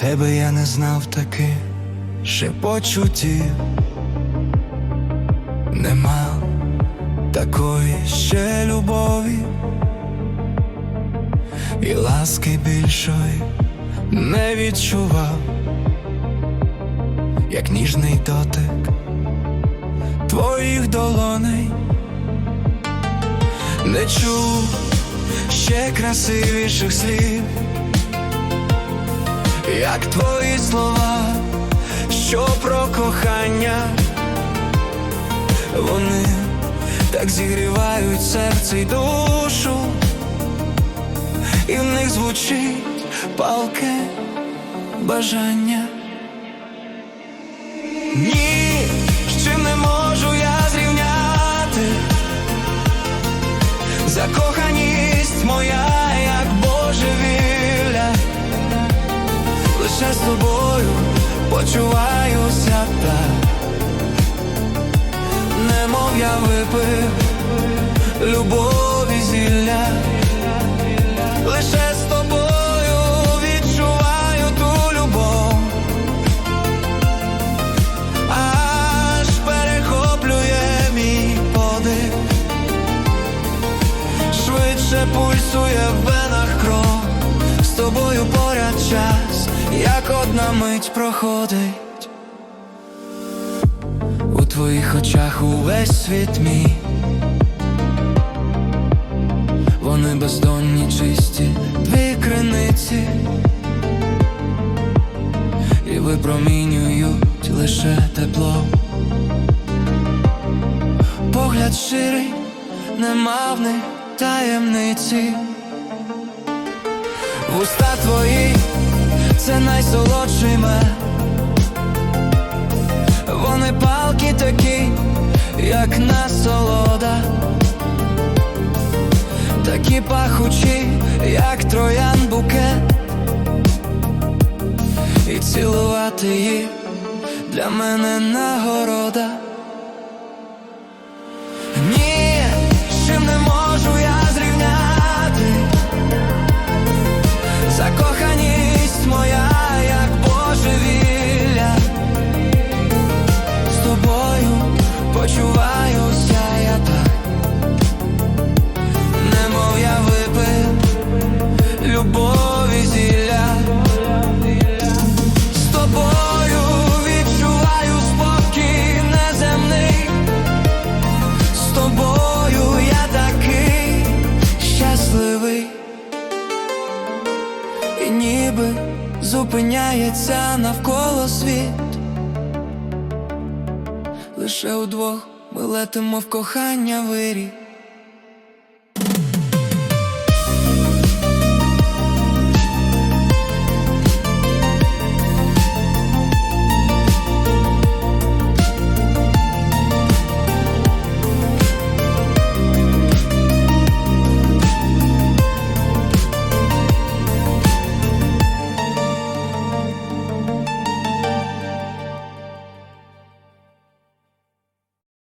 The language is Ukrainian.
тебе я не знав таких ще почуттів, нема такої ще любові, і ласки більшої не відчував, як ніжний дотик твоїх долоней, не чув ще красивіших слів як твої слова, що про кохання, вони так зігрівають серце й душу, і в них звучить палке бажання. Ні, почуваюся так, немов я випив любові зілля, лише з тобою відчуваю ту любов, аж перехоплює мій подих, швидше пульсує в венах кров, з тобою поряд час, як одна мить проходить. У твоїх очах увесь світ мій. Вони бездонні чисті, дві криниці, і випромінюють лише тепло. Погляд ширий, нема в них таємниці. Вуста твої це найсолодший мед Вони палки такі, як насолода, такі пахучі, як троян букет, і цілувати їх для мене нагорода. Ні, чим не можу я зрівняти почуваюся я так, немов я випив любові зілля, з тобою відчуваю спокій неземний, з тобою я такий щасливий. І ніби зупиняється навколо світ. Лише удвох ми летимо в кохання вирій.